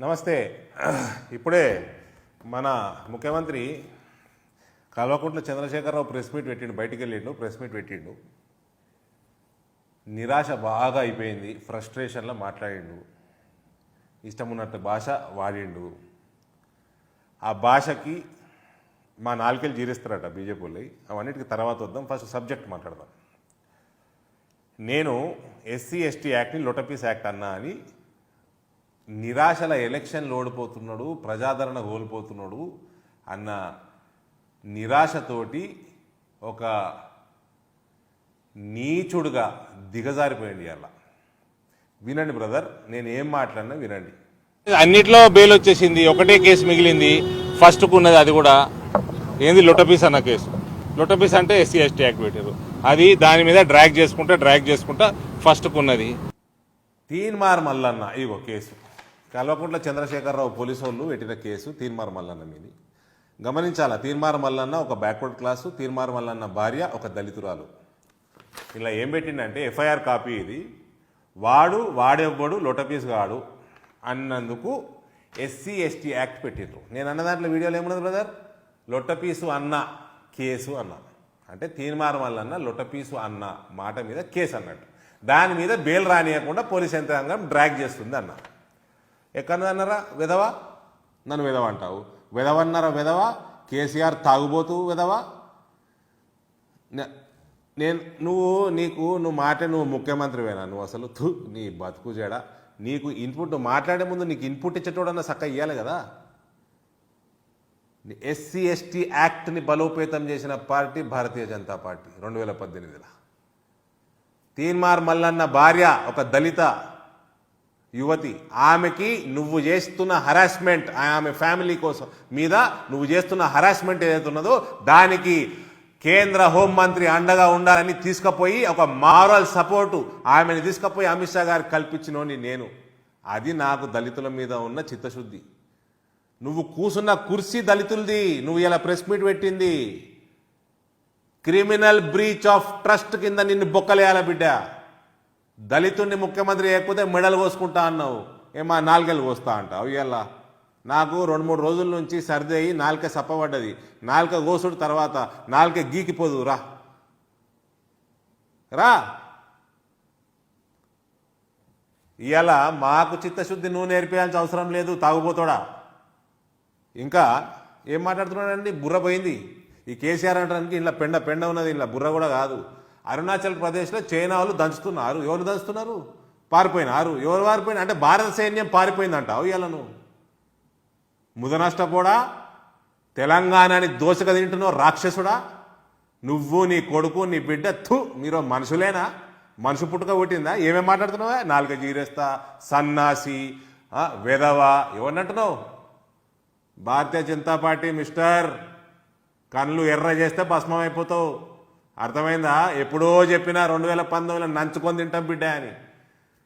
నమస్తే. ఇప్పుడే మన ముఖ్యమంత్రి కల్వకుంట్ల చంద్రశేఖరరావు ప్రెస్ మీట్ పెట్టిండు బయటికి వెళ్ళిండు ప్రెస్ మీట్ పెట్టిండు. నిరాశ బాగా అయిపోయింది ఫ్రస్ట్రేషన్లో మాట్లాడిండు. ఇష్టం ఉన్నట్టు భాష వాడిండు. ఆ భాషకి మా నాలుకేళ్ళు జీరిస్తారట బీజేపీ వాళ్ళు. అవన్నిటికి తర్వాత వద్దాం ఫస్ట్ సబ్జెక్ట్ మాట్లాడదాం. నేను ఎస్సీ ఎస్టీ యాక్ట్ని లొటపీస్ యాక్ట్ అన్నా అని నిరాశల ఎలక్షన్లు ఓడిపోతున్నాడు ప్రజాదరణ కోల్పోతున్నాడు అన్న నిరాశతోటి ఒక నీచుడుగా దిగజారిపోయింది అలా వినండి బ్రదర్ నేను ఏం మాట్లాడినా వినండి. అన్నిట్లో బెయిల్ వచ్చేసింది ఒకటే కేసు మిగిలింది ఫస్ట్కు ఉన్నది అది కూడా. ఏంది లొటపీస్ అన్న కేసు? లొటపీస్ అంటే ఎస్సీ ఎస్టీ యాక్ట్ పెట్టారు. అది దాని మీద డ్రాగ్ చేసుకుంటా డ్రాగ్ చేసుకుంటా ఫస్ట్కు ఉన్నది తీన్మార్ మల్లన్న ఇగో కేసు. కల్వకుంట్ల చంద్రశేఖరరావు పోలీసు వాళ్ళు పెట్టిన కేసు తీన్మార్ మల్లన్న మీది. గమనించాలా? తీన్మార్ మల్లన్న ఒక బ్యాక్వర్డ్ క్లాసు తీన్మార్ మల్లన్న భార్య ఒక దళితురాలు. ఇలా ఏం పెట్టిండంటే ఎఫ్ఐఆర్ కాపీ ఇది. వాడు వాడెవ్వడు లొటపీస్ గాడు అన్నందుకు ఎస్సీ ఎస్టీ యాక్ట్ పెట్టిండ్రు నేను అన్న దాంట్లో వీడియోలో ఏమున్నది బ్రదర్? లొట్టపీసు అన్న కేసు అన్న. అంటే తీర్మార్ మల్లన్న లొట్టపీసు అన్న మాట మీద కేసు అన్నట్టు దాని మీద బెయిల్ రానియకుండా పోలీస్ యంత్రాంగం డ్రాగ్ చేస్తుంది అన్న. ఎక్కడన్నారా విధవా? నన్ను విధవ అంటావు. విధవన్నారా విధవ? కేసీఆర్ తాగుబోతూ విధవా? నేను నువ్వు నీకు నువ్వు మాట నువ్వు ముఖ్యమంత్రివేనా? నువ్వు అసలు తు నీ బతుకు జడ. నీకు ఇన్పుట్ మాట్లాడే ముందు నీకు ఇన్పుట్ ఇచ్చేటోడన్నా చక్క ఇవ్వాలి కదా? ఎస్సీ ఎస్టీ యాక్ట్ని బలోపేతం చేసిన పార్టీ భారతీయ జనతా పార్టీ రెండు వేల పద్దెనిమిదిలో. తీన్మార్ మల్లన్న భార్య ఒక దళిత. యువతి ఆమెకి నువ్వు చేస్తున్న హరాస్మెంట్ ఆమె ఫ్యామిలీ కోసం మీద నువ్వు చేస్తున్న హరాస్మెంట్ ఏదైతే ఉన్నదో దానికి కేంద్ర హోంమంత్రి అండగా ఉండాలని తీసుకుపోయి ఒక మారల్ సపోర్టు ఆమెను తీసుకుపోయి అమిత్ షా గారు కల్పించినోని నేను. అది నాకు దళితుల మీద ఉన్న చిత్తశుద్ధి. నువ్వు కూసున్న కుర్సీ దళితులది నువ్వు ఇలా ప్రెస్ మీట్ పెట్టింది. క్రిమినల్ బ్రీచ్ ఆఫ్ ట్రస్ట్ కింద నిన్ను బొక్కలేయాల బిడ్డ? దళితుడిని ముఖ్యమంత్రి చేయకపోతే మెడలు కోసుకుంటా అన్నావు. ఏమా నాలుగేళ్ళు కోస్తా అంటావు. ఇవాళ నాకు రెండు మూడు రోజుల నుంచి సర్ది అయ్యి నాలుక సప్పబడ్డది. నాలుక కోసుడు తర్వాత నాలుక గీకిపోదు. రా. రా. ఇవాళ మాకు చిత్తశుద్ధి నువ్వు నేర్పించాల్సిన అవసరం లేదు. తాగుపోతాడా ఇంకా ఏం మాట్లాడుతున్నాడండి? బుర్ర పోయింది. ఈ కేసీఆర్ అంటానికి ఇలా పెండ పెండ ఉన్నది. ఇలా బుర్ర కూడా కాదు. అరుణాచల్ ప్రదేశ్లో చైనా వాళ్ళు దంచుతున్నారు. ఎవరు దంచుతున్నారు? పారిపోయినారు. ఎవరు పారిపోయిన అంటే భారత సైన్యం పారిపోయిందంట. ఇవాళ నువ్వు. ముదనష్టపోడా? తెలంగాణని దోశగా తింటున్నావు రాక్షసుడా? నువ్వు నీ కొడుకు నీ బిడ్డ థు మీరు మనుషులేనా? మనుషు పుట్టుక పుట్టిందా? ఏమేమి మాట్లాడుతున్నావా? నాలుగు జీరేస్తా సన్నాసి ఆ, వెధవా ఎవరినంటున్నావు భారతీయ జనతా పార్టీ మిస్టర్. కళ్ళు ఎర్ర చేస్తే భస్మం అయిపోతావు అర్థమైందా? ఎప్పుడో చెప్పినా రెండు వేల పంతొమ్మిదిలో నంచుకొని తింటాం బిడ్డ అని.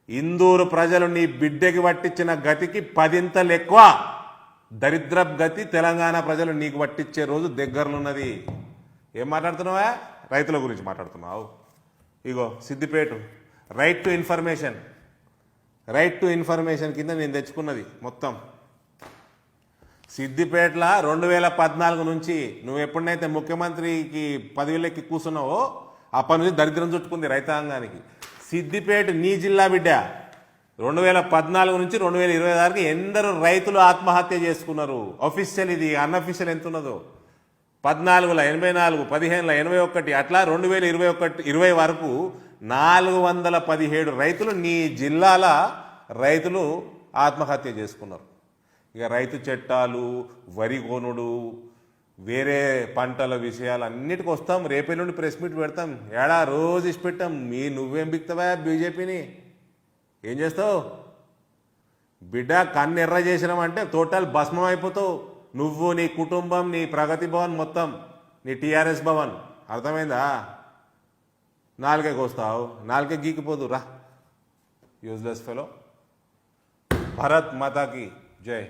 ఇందూరు ప్రజలు నీ బిడ్డకి పట్టించిన గతికి పదింతలు ఎక్కువ. దరిద్ర గతి తెలంగాణ ప్రజలు నీకు పట్టించే రోజు దగ్గరలో ఉన్నది ఏం మాట్లాడుతున్నావా? రైతుల గురించి మాట్లాడుతున్నావు. ఇగో Siddipet right to information right to information కింద నేను తెచ్చుకున్నది మొత్తం. సిద్దిపేటలో రెండు వేల పద్నాలుగు నుంచి నువ్వు ఎప్పుడైతే ముఖ్యమంత్రికి పదవిలోకి కూర్చున్నావో అప్పటి నుంచి దరిద్రం చుట్టుకుంది రైతాంగానికి. సిద్దిపేట నీ జిల్లా బిడ్డ. రెండు వేల పద్నాలుగు నుంచి రెండు వేల ఇరవై ఆరుకి ఎందరో రైతులు ఆత్మహత్య చేసుకున్నారు. అఫీషియల్ ఇది అన్అఫీషియల్ ఎంత ఉన్నదో పద్నాలుగుల ఎనభై నాలుగు పదిహేనుల ఎనభై ఒకటి అట్లా రెండు వేల ఇరవై ఒకటి ఇరవై వరకు నాలుగు వందల పదిహేడు రైతులు నీ జిల్లాల రైతులు ఆత్మహత్య చేసుకున్నారు. ఇక రైతు చట్టాలు వరి కొనుడు వేరే పంటల విషయాలు అన్నిటికి వస్తాం. రేపే నుండి ప్రెస్ మీట్ పెడతాం. ఏడా రోజు ఇచ్చి పెట్టాం. మీ నువ్వేం బిక్తావా బీజేపీని? ఏం చేస్తావు? బిడ్డ కన్ను ఎర్ర చేసినామంటే టోటల్ భస్మం అయిపోతావు. నువ్వు నీ కుటుంబం నీ ప్రగతి భవన్ మొత్తం నీ టీఆర్ఎస్ భవన్. అర్థమైందా? నాలుగే కోస్తావు. నాలుగే గీకిపోదు. రా. యూజ్లెస్ ఫెలో భరత్ మాతాకి జై.